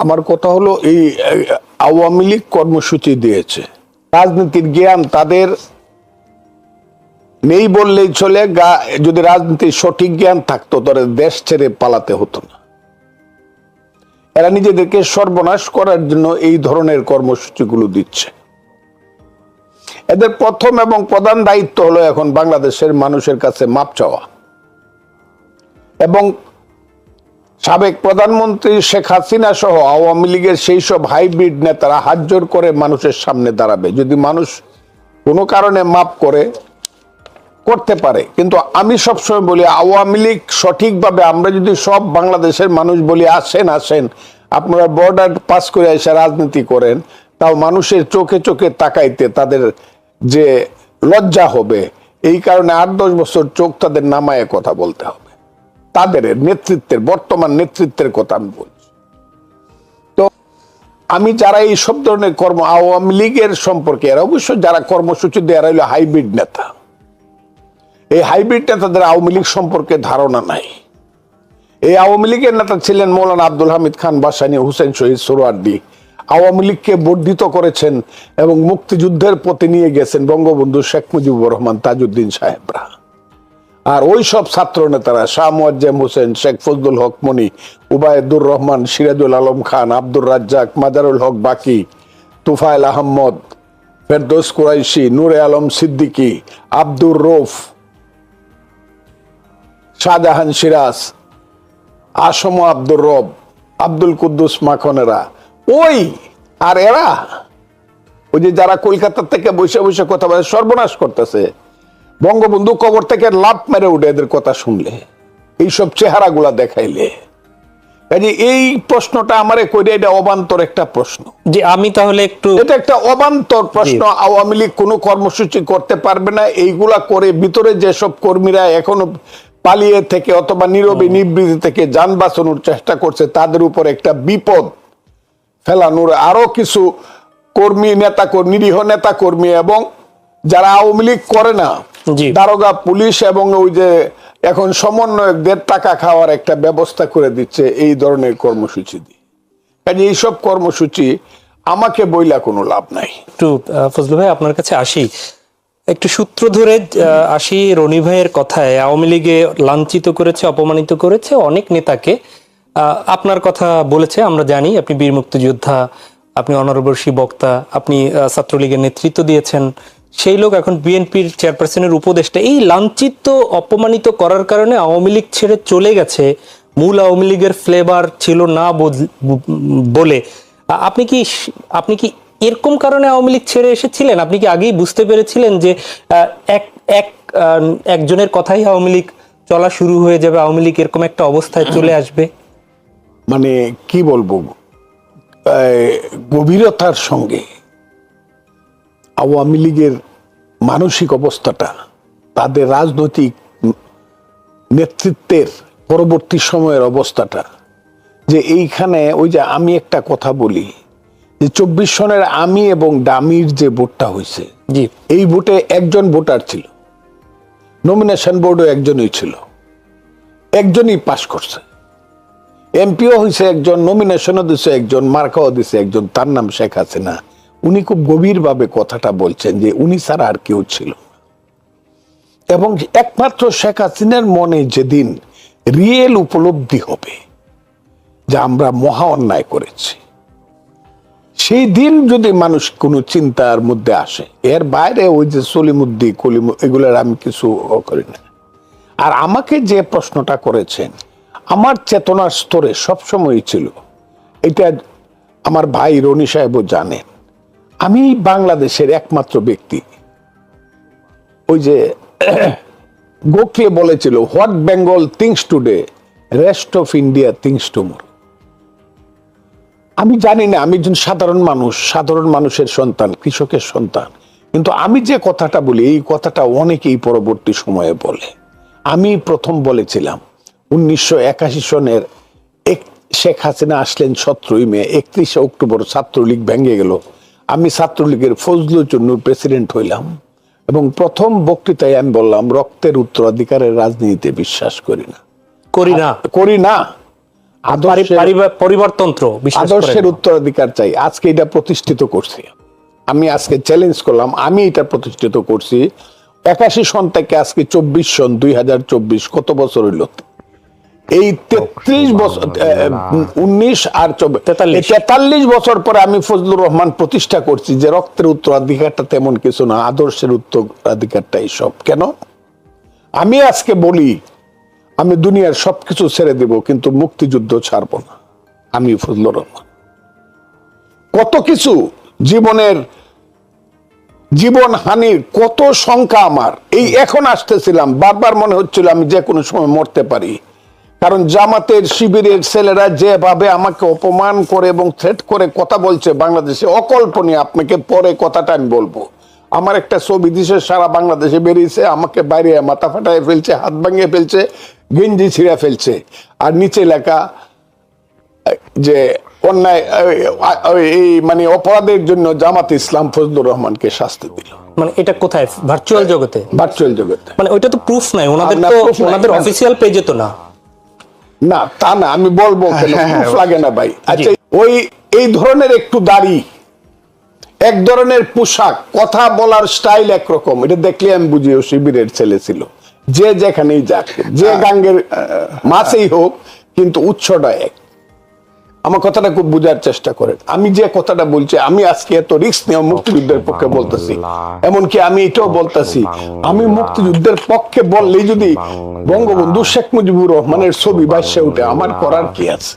আমার কথা হলো এই আওয়ামী লীগ কর্মসূচি দিয়েছে। রাজনীতির জ্ঞান তাদের নেই বললেই চলে, গা- যদি রাজনীতির সঠিক জ্ঞান থাকতো, তাহলে দেশ ছেড়ে পালাতে হতো না। এরা নিজেদেরকে সর্বনাশ করার জন্য এই ধরনের কর্মসূচিগুলো দিচ্ছে। এদের প্রথম এবং প্রধান দায়িত্ব হলো এখন বাংলাদেশের মানুষের কাছে মাপ চাওয়া। এবং সাবেক প্রধানমন্ত্রী শেখ হাসিনা সহ আওয়ামী লীগের সেই সব হাইব্রিড নেতারা হাত জোর করে মানুষের সামনে দাঁড়াবে। যদি মানুষ কোনো কারণে মাপ করে, করতে পারে। কিন্তু আমি সবসময় বলি, আওয়ামী লীগ সঠিকভাবে আমরা যদি সব বাংলাদেশের মানুষ বলি, আসেন আসেন, আপনারা বর্ডার পাস করে এসে রাজনীতি করেন, তাও মানুষের চোখে চোখে তাকাইতে তাদের যে লজ্জা হবে, এই কারণে আট, দশ বছর চোখ তাদের নামায় কথা বলতে হবে। তাদের নেতৃত্বের, বর্তমান নেতৃত্বের কথা আমি বলছি। তো আমি যারা এই সব ধরনের কর্ম, আওয়ামী লীগের সম্পর্কে এরা অবশ্য যারা কর্মসূচি দেয় এরা হলো হাইব্রিড নেতা। এই হাইব্রিড নেতাদের আওয়ামী লীগ সম্পর্কে ধারণা নাই। এই আওয়ামী লীগের নেতা ছিলেন মৌলানা আব্দুল হামিদ খান, বাসানি, হুসেন শহীদ, সোরওয়ার্দী। আওয়ামী লীগকে বর্ধিত করেছেন এবং মুক্তিযুদ্ধের পথে নিয়ে গেছেন বঙ্গবন্ধু শেখ মুজিবুর রহমান তাজউদ্দিন সাহেবরা। আর ওই সব ছাত্র নেতারা, শাহ মুয়াজ্জেম হোসেন, শেখ ফজলুল হক, মনি, উবায়দুর রহমান, সিরাজুল আলম খান, আব্দুর রাজ্জাক, মাজারুল হক, বাকি তুফাইল আহমদ ফেরদৌস কুরাইশি, নূরে আলম সিদ্দিকী, আব্দুর রৌফ, শাহজাহান সিরাজ, আসম আব্দুর রব, আব্দুল কুদ্দুস মাখনেরা। ওই আর এরা, ওই যে যারা কলকাতা থেকে বসে বসে কথা বলে, সর্বনাশ করতেছে। বঙ্গবন্ধু কবর থেকে লাভ মেরে উঠে এদের কথা শুনলে এইসব চেহারাগুলা দেখাইলে। কাজে এই প্রশ্নটা আমারে কইরে এটা অবান্তর একটা প্রশ্ন। যে আমি তাহলে একটু এটা একটা অবান্তর প্রশ্ন আওয়ামী লীগ কোনো কর্মসূচি করতে পারবে না এইগুলা করে ভিতরে যেসব কর্মীরা এখনও পালিয়ে থেকে অথবা নীরবে নিবৃত্তি থেকে যান বাঁচানোর চেষ্টা করছে তাদের উপর একটা বিপদ ফেলানোর আরও কিছু কর্মী নেতা কর্মী নিরীহ নেতা কর্মী এবং যারা আওয়ামী লীগ করে না। দারোগা পুলিশ এবং ওই যে এখন সমন্বয়কদের টাকা খাওয়ার একটা ব্যবস্থা করে দিচ্ছে এই ধরনের কর্মসূচি দিয়ে। কাজে এইসব কর্মসূচি আমাকে বইলা কোনো লাভ নাই। একটু ফজলু ভাই আপনার কাছে আসি। একটু সূত্র ধরে আসি রনি ভাইয়ের কথায় আওয়ামী লীগে লাঞ্ছিত করেছে অপমানিত করেছে অনেক নেতাকে। আহ, আপনার কথা বলেছে আমরা জানি আপনি বীর মুক্তিযোদ্ধা আপনি অনরবর্ষী বক্তা আপনি ছাত্রলীগের নেতৃত্ব দিয়েছেন। সেই লোক এখন বিএনপির চেয়ারপারসনের উপদেষ্টা। এই লাঞ্ছিত, অপমানিত করার কারণে আওয়ামী লীগ ছেড়ে চলে গেছে। মূল আওয়ামী লীগের ফ্লেভার ছিল না বলে। আপনি কি আপনি কি এরকম কারণে আওয়ামী লীগ ছেড়ে এসেছিলেন? আপনি কি আগেই বুঝতে পেরেছিলেন যে এক এক একজনের কথাই আওয়ামী লীগ চলা শুরু হয়ে যাবে? আওয়ামী লীগ এরকম একটা অবস্থায় চলে আসবে? মানে কি বলব? গভীরতার সঙ্গে আওয়ামী লীগের মানসিক অবস্থাটা তাদের রাজনৈতিক নেতৃত্বের পরবর্তী সময়ের অবস্থাটা যে এইখানে ওই যে আমি একটা কথা বলি যে চব্বিশ সনের আমি এবং ডামির যে ভোটটা হয়েছে জি। এই ভোটে একজন ভোটার ছিল। নমিনেশন বোর্ডও একজনই ছিল। একজনই পাশ করছে। এমপিও হয়েছে একজন নমিনেশনও দিছে একজন মার্কাও দিছে একজন তার নাম শেখ হাসিনা। উনি খুব গভীরভাবে কথাটা বলছেন যে উনি ছাড়া আর কেউ ছিল এবং একমাত্র শেখ হাসিনার মনে যেদিন রিয়েল উপলব্ধি হবে, যে আমরা মহা অন্যায় করেছি, সেই দিন যদি মানুষ কোনো চিন্তার মধ্যে আসে, এর বাইরে ওই যে সলিমুদ্দি কলিম এগুলোর আমি কিছু করি না। আর আমাকে যে প্রশ্নটা করেছেন, আমার চেতনার স্তরে সবসময় ছিল, এটা আমার ভাই রনি সাহেবও জানেন আমি বাংলাদেশের একমাত্র ব্যক্তি। ওই যে গোখলে বলেছিল what Bengal thinks today rest of India thinks tomorrow আমি জানি না, আমি একজন সাধারণ মানুষ, সাধারণ মানুষের সন্তান, কৃষকের সন্তান। কিন্তু আমি যে কথাটা বলি, এই কথাটা অনেকেই পরবর্তী সময়ে বলে। আমি প্রথম বলেছিলাম, উনিশশো একাশি সনের এক শেখ হাসিনা আসলেন সতেরোই মে, একত্রিশে অক্টোবর ছাত্রলীগ ভেঙে গেল। আমি ছাত্রলীগের ফজলুর জন্য প্রেসিডেন্ট হইলাম এবং প্রথম বক্তৃতায় আমি বললাম রক্তের উত্তরাধিকারের রাজনীতিতে বিশ্বাস করি না। করি না। করি না। পরিবারতন্ত্র আদর্শের উত্তরাধিকার চাই। আজকে এটা প্রতিষ্ঠিত করছি। আমি আজকে চ্যালেঞ্জ করলাম আমি এটা প্রতিষ্ঠিত করছি। একাশি সন থেকে আজকে চব্বিশ সন দুই হাজার চব্বিশ কত বছর হইল? এই তেত্রিশ বছর উনিশ আর তেতাল্লিশ। বছর পরে আমি ফজলুর রহমান প্রতিষ্ঠা করছি যে রক্তের উত্তরাধিকারটা তেমন কিছু না আদর্শের উত্তরাধিকারটা সব। কেন? আমি আজকে বলি আমি দুনিয়ার সবকিছু ছেড়ে দেব কিন্তু মুক্তিযুদ্ধ ছাড়বো না। আমি ফজলুর রহমান। কত কিছু জীবনের জীবন হানির কত সংখ্যা আমার। এই এখন আসতেছিলাম বারবার মনে হচ্ছিল আমি যে কোনো সময় মরতে পারি। কারণ জামাতের শিবিরের ছেলেরা যেভাবে আমাকে অপমান করে এবং থ্রেট করে কথা বলছে বাংলাদেশে অকল্পনীয়। আপনাকে পরে কথাটা আমি বলব। আমার একটা ছবি দিছে সারা বাংলাদেশে বেরিয়েছে আমাকে বাইরে মাথা ফাটায় ফেলছে হাত ভাঙিয়ে ফেলছে গেঞ্জি ছিঁড়ে ফেলছে। আর নিচে লেখা যে অন্যায় এই মানে অপরাধের জন্য জামাত ইসলাম ফজলুর রহমানকে শাস্তি দিল। মানে এটা কোথায়? ভার্চুয়াল জগতে? ভার্চুয়াল জগতে। মানে ওইটা তো প্রুফ নাই ওনাদের তো ওনাদের। অফিসিয়াল পেজে তো না। না তা না আমি বলব কেন? proof লাগে না ভাই। আচ্ছা ওই এই ধরনের একটু দাড়ি এক ধরনের পোশাক কথা বলার স্টাইল একরকম এটা দেখলে আমি বুঝি ও শিবিরের ছেলে ছিল। যে যেখানেই যাক যে গাঙ্গের মাছেই হোক কিন্তু উচ্ছটা এক। আমার কথাটা খুব বোঝার চেষ্টা করেন। আমি যে কথাটা বলছি আমি আজকে এত রিক্স নিয়ে মুক্তিযুদ্ধের পক্ষে বলতেছি। এমনকি আমি এটাও বলতেছি আমি মুক্তিযুদ্ধের পক্ষে বললেই যদি বঙ্গবন্ধু শেখ মুজিবুর রহমানের ছবি বাসে উঠে আমার করার কি আছে?